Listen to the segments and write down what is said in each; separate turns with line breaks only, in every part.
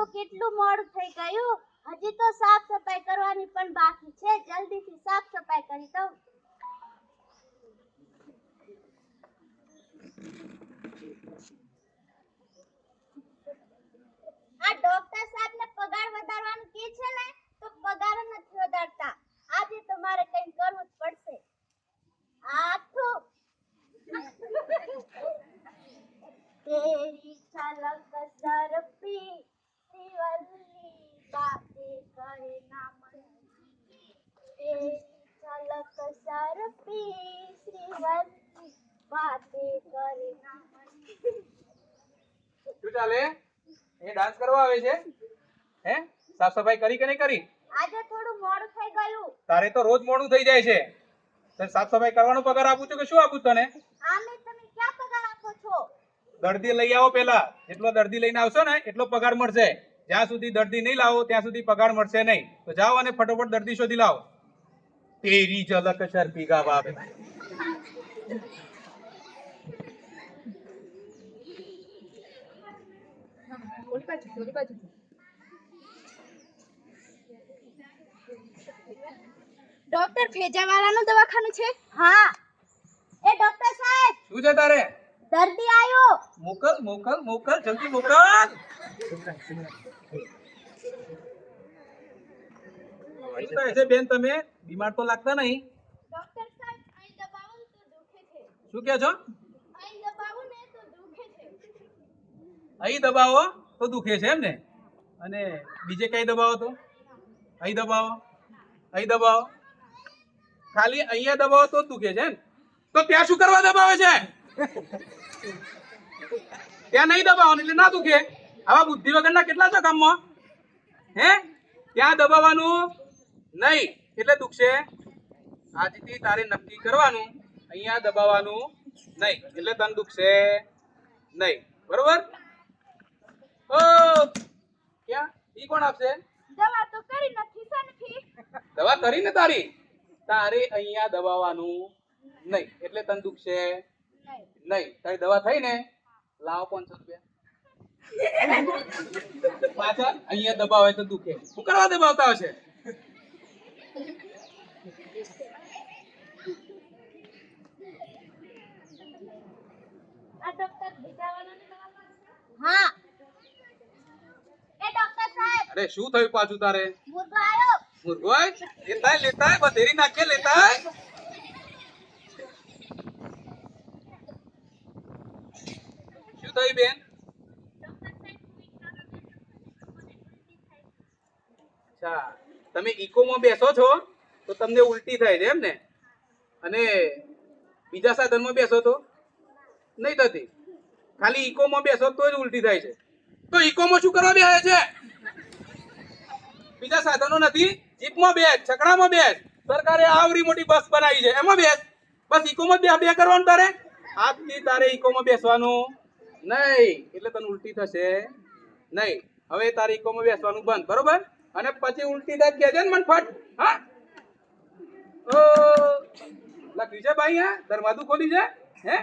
તો કેટલું મોડું થઈ ગયું? હજી તો સાફ સફાઈ કરવાની પણ બાકી છે. જલ્દીથી સાફ સફાઈ કરી દઉં. આ ડોક્ટર સાહેબને પગાર વધારવાનું કે છે ને તો પગાર
શું ચાલે? એ ડાન્સ કરવા આવે છે? હે? સાફ સફાઈ કરી કે નહીં કરી?
આજે થોડું મોડું થઈ ગયું.
તારે તો રોજ મોડું થઈ જાય છે. તને સાફ સફાઈ કરવાનો પગાર આપું છું કે શું આપું તને?
આમે તમે ક્યાં પગાર આપો છો?
દર્દી લઈ આવો પેલા જેટલો દર્દી લઈને આવશો ને એટલો પગાર મળશે. જ્યાં સુધી દર્દી નહીં લાવો ત્યાં સુધી પગાર મળશે નહીં. તો જાઓ અને ફટોફટ દર્દી શોધી લાવો. તેરી ઝલક સર પીગા બાપ
ડોક્ટર ફેજાવાલાનું દવાખાનું છે? હા. એ ડોક્ટર સાહેબ.
શું છે તારે?
દર્દી આવ્યો
મોકલ મોકલ મોકલ જલ્દી મોકલ. બેન તમે? બીમાર તો લાગતા નહીં.
ડોક્ટર સાહેબ અહીં દબાવું તો દુખે છે.
શું કહે છો?
અહીં દબાવું ને તો દુખે છે.
અહીં દબાવો. તો દુખે છે એમ ને? અને બીજે કઈ દબાવો તો? અહીં દબાવો. અહીં દબાવો. ખાલી અહીંયા દબાવો તો દુખે છે તો ત્યાં શું કરવા દબાવે છે? ત્યાં નહીં દબાવવાનું એટલે ના દુખે. આવા બુદ્ધિ વગરના કેટલા છો કામમાં હે? ત્યાં દબાવવાનું નહીં એટલે દુખશે. આજથી તારે નક્કી કરવાનું, અહીંયા દબાવવાનું નહીં એટલે તને દુખશે નહીં. બરોબર? ઓ ક્યાં? ઈ કોણ આપશે?
દવા તો કરી નથી સનફી
દવા કરી ને તારી? તારે અહીંયા દબાવવાનું નહીં. એટલે તન દુખશે
નહીં.
નહીં. તારી દવા થઈ ને? લાવો પાંચસો રૂપિયા. પાછા અહીંયા દબાવે તો દુખે. શું કરવા દબાવતા હશે?
આ ડોક્ટર હા.
અરે શું થયું પાછું તારે? મુરગોય લેતા લેતા હે, નાખે લેતા શું થયું બેન? અચ્છા તમે ઇકોમાં બેસો છો તો તમને ઉલટી થાય છે એમ ને? અને બીજા સાધનમાં બેસો તો? નહીં થતી. ખાલી ઇકોમાં બેસો તો જ ઉલટી થાય છે. તો ઇકોમાં શું કરવા બેસે છે? બીજા સાધનો નથી. જીપમાં બેસ છકડામાં બેસ સરકારે આવરી મોટી બસ બનાવી છે. એમાં બેસ બસ ઇકોમાં બે બે કરવાનું તારે? આજથી તારે ઇકોમાં બેસવાનું નહીં. એટલે તને ઉલટી થશે. નહીં. હવે તારે ઇકોમાં બેસવાનું બંધ. બરોબર? અને પછી ઉલટી થાય કહેજે ને મને ફટ. હા? ઓ! લખ્યું છે ભાઈ હા? દરવાજું ખોલી છે? હે?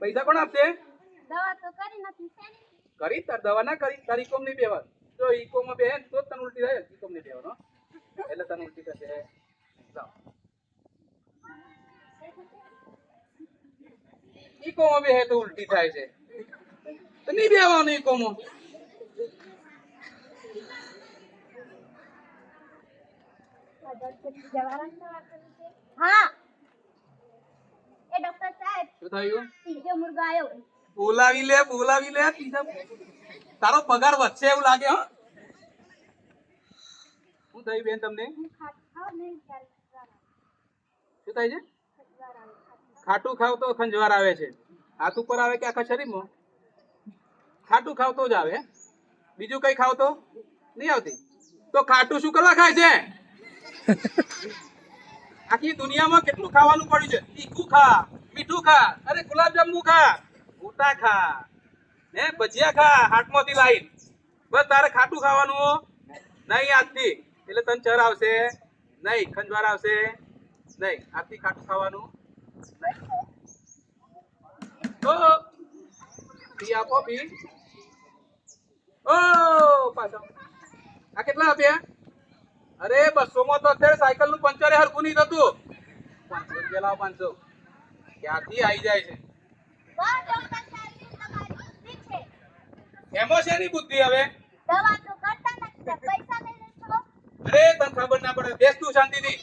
પૈસા કોણ આપશે?
દવા તો કરી નથી
કરી? તાર દવા ના કરી? તારી કોમ નહીં બેવા જો ઇકોમાં બે તો જ તને ઉલટી થાય. ઇકોમ નહીં બેવાનો એટલે તને ઉલટી થશે. જાઓ. ઇકોમાં બેહે તો ઉલટી થાય છે. તો નહીં બેવાનું ઇકોમાં
હા. એ ડોક્ટર સાહેબ
શું થયું?
ત્રીજો મુર્ગો આવ્યો
બોલાવી લે બોલાવી લે તારો પગાર વધશે એવું લાગે હા. શું થયું બેન તમને. શું થાય છે.
ખાટું
ખાવ તો ખંજવાર આવે છે. હાથ ઉપર આવે કે આખા શરીરમાં? ખાટું ખાવ તો જ આવે. બીજું કઈ ખાવ તો? નહીં આવતી. તો ખાટું શું કરવા ખાય છે? આખી દુનિયામાં કેટલું ખાવાનું પડ્યું છે? તીખું ખા મીઠું ખા અરે ગુલાબજાંબુ ખા. ગોટા ખા. હે, ભજીયા ખા, હાથમાંથી લાઈન. બસ તારે ખાટું ખાવાનું નહીં આજથી. એટલે તને ચર આવશે. નહીં ખંજવાર આવશે. નહીં, આજથી ખાટું ખાવાનું. તો પાછો. આ કેટલા આપ્યા અરે બસો તો સાયકલનું પંચર હરખું નહીં થતું. પાંચસો. રૂપિયા ક્યાંથી આવી જાય છે
વાહ ડોક્ટર સાહેબ એ તમારી બુદ્ધિ છે
એમાં બુદ્ધિ હવે?
દવા તો કરતા નથી પૈસા લઈ છો.
અરે તને ખબર ના પડે બેસ તું શાંતિથી.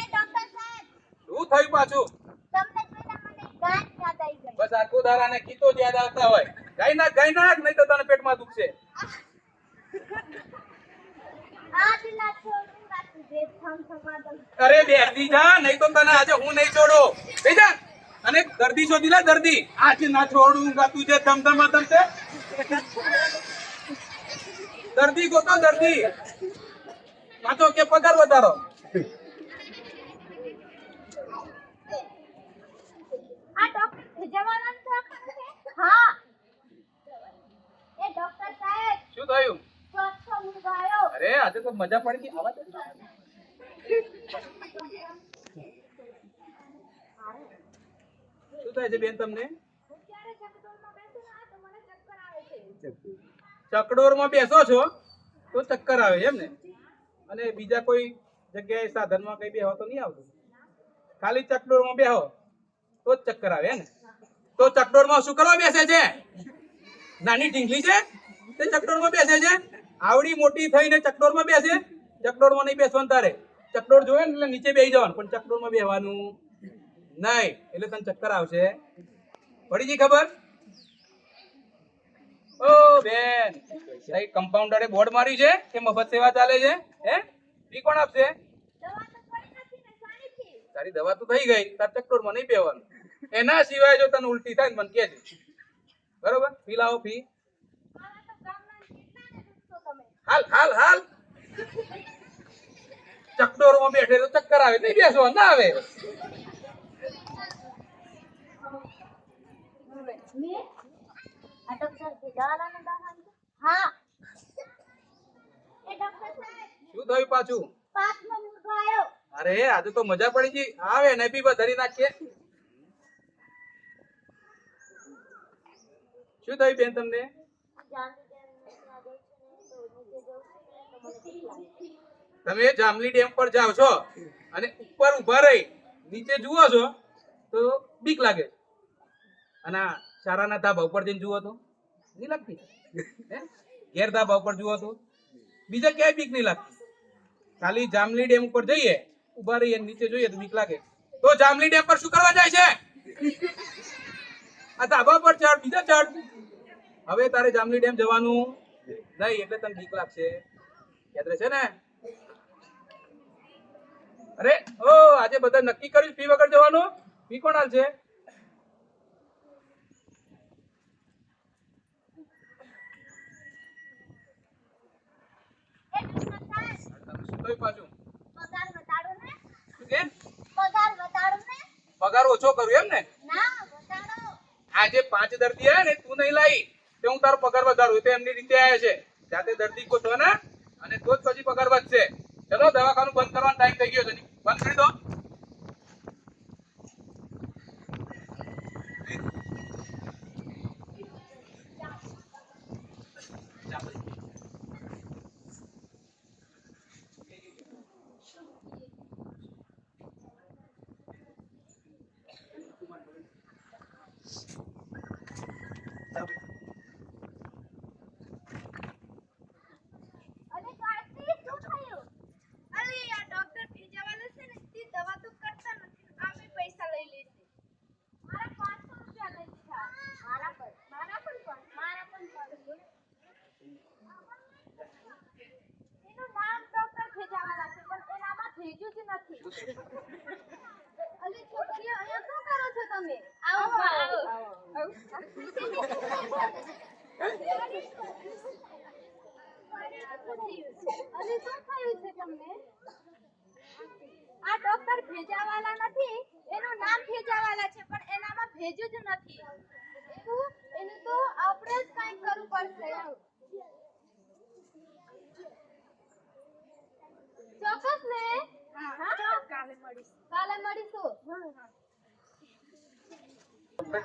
એ ડોક્ટર સાહેબ
શું થયું પાછું?
તમને જોઈને મને ગાંઠ યાદ આવી ગઈ.
બસ આખો દારાને કીતો જ યાદ આવતા હોય. ગાઈ ના ગાઈ ના નહીં તો તને પેટમાં દુખશે. અરે બેસી જા નહીં તો તને આજે હું નહીં છોડો. અને દર્દી શોધી લે દર્દી. આજે ના છોડું ગાતું છે ધમધમા ધમ તે દર્દી ગોતો દર્દી. કાતો કે પગાર વધારો.
આ ડોક્ટર ભેજવાના હા. એ ડોક્ટર સાહેબ.
શું થયું? અરે આજે તો મજા પડી ગઈ. આવા શું થાય છે બેન તમને? ચકડોરમાં બેસો છો, તો ચક્કર આવે, એમ ને? અને બીજા કોઈ જગ્યાએ સાધનમાં કઈ બેહો તો નહીં આવતું. ખાલી ચકડોરમાં બેહો, તો જ ચક્કર આવે ને? તો ચકડોરમાં શું કરવા બેસે છે? નાની ઢીંગલી છે, તે ચકડોરમાં બેસે છે. આવડી મોટી થઈને ચકડોરમાં બેસે ચકડોરમાં નહીં બેસવાનું તારે. ચકડોર જોવે ને એટલે નીચે બેસી જવાનું, પણ ચકડોરમાં બેહવાનું નહીં, એટલે તને ચક્કર આવશે. પડી ગઈ ખબર? ઓ બેન. સાહેબ કમ્પાઉન્ડરે બોર્ડ માર્યું છે કે મફત સેવા ચાલે છે? હે? ફી કોણ આપશે? તારી દવા તો થઈ ગઈ. તાર ચક્કરમાં નહીં પેવાનું એના સિવાય જો તને ઉલટી થાય મને કહેજે. બરોબર? ફી લાવો ફી હાલ હાલ હાલ. ચકડોરમાં બેઠે તો ચક્કર આવે. નહીં બેસવા, ના આવે.
મેં આ ડોક્ટર ભેજવાલાનો દવાખાનું છે?
શું થયું પાછું? અરે, આજે તો મજા પડી ગઈ. આવે ને પી ધરી નાખીએ. શું થયું બેન તમને? તમે જામલી ડેમ પર જાઓ છો અને ઉપર ઊભા રહી નીચે જુઓ છો તો બીક લાગે અને સારાના ધાબા ઉપર જઈને જુઓ તો. નહીં લાગતી? ઘેર ધાબા ઉપર જુઓ તો. બીજા ક્યાંય બીક નહીં લાગતી. ખાલી જામલી ડેમ ઉપર જઈએ ઊભા રહીએ, નીચે જોઈએ તો બીક લાગે. તો જામલી ડેમ પર શું કરવા જાય છે? આ ધાબા પર ચડ બીજા ચડ હવે તારે જામલી ડેમ જવાનું નહીં, એટલે તને બીક લાગશે. યાદ રહેશે ને? અરે, ઓ, આજે બધા નક્કી કર્યું ફી વગર જવાનું? ફી કોણ હાલ છે
એ ડોક્ટર સાહેબ
શું થયું પાછું
પગાર વધારો ને
શું કે
પગાર વધારો ને
પગાર ઓછો કર્યો એમ ને? આજે પાંચ દર્દી આયા ને તું નહીં લાવી તો હું તારો પગાર વધારું. તો એમની રીતે આવે છે. જાતે દર્દી ગોતો ને અને તો જ પછી પગાર વધશે. ચલો દવાખાનું બંધ કરવાનો ટાઈમ થઈ ગયો છે. બંધ કરી દો
અને કાર્તિક શું થયું અરે આ ડોક્ટર ભેજાવાલા છે ને તે દવા તો કરતા નથી આમે પૈસા લઈ લે છે મારા 500 રૂપિયા લઈ લીધા મારા પર મારા પણ પણ મારા પણ પણ એનું નામ ડોક્ટર ભેજાવાલા છે પણ એનામાં ભેજું જ શું થયું છે તમને આ ડોક્ટર ભેજાવાલા નથી, એનું નામ ભેજાવાલા છે, પણ એનામાં ભેજું જ નથી એવું એનું તો આપણે જ કંઈક કરવું પડશે ચોક્કસ ને હા કાલે મળીશું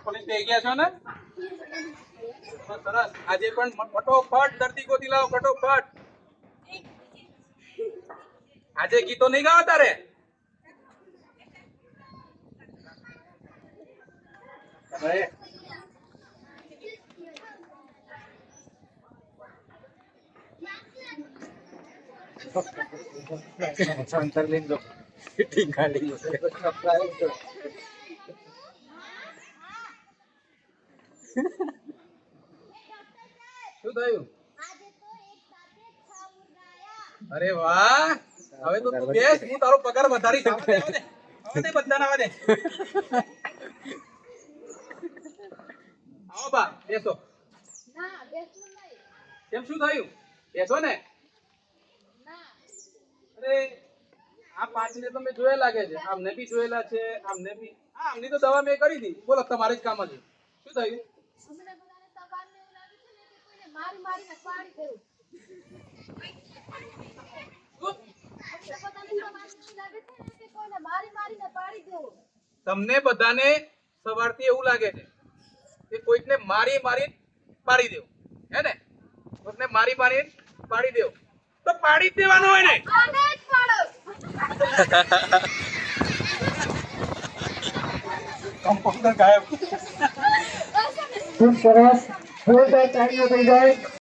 પોલીસ થઈ ગયા છો ને? સરસ, આજે પણ ફટોફટ દર્દી ગોતી લાવો ફટોફટ. આજે ગીતો નહીં ગાવા તારે? સંતર અરે, શું થયું અરે વાહ! હવે તો તું બેસ હું તારો પગાર વધારી દે, આવા બધાને બા બેસો.
ના
કેમ શું થયું? બેસો ને. અરે આ પાંચને તો મેં જોયા લાગે છે. આમને બી જોયેલા છે, આમને બી. હા, આમની તો દવા મેં કરી હતી બોલો, તમારે જ કામ થયું
છે કે
શું?
કે દેવું
તમને બધાને સવારથી એવું લાગે છે કે કોઈકને મારી મારી પાડી દેવું. હે ને? કોઈકને મારી મારી પાડી દેવું. તો પાડી જ દેવાનું હોય ને? કમ્પાઉન્ડર ગાયબ
ખૂબ સરસ ફૂલ તાળીઓ થઈ જાય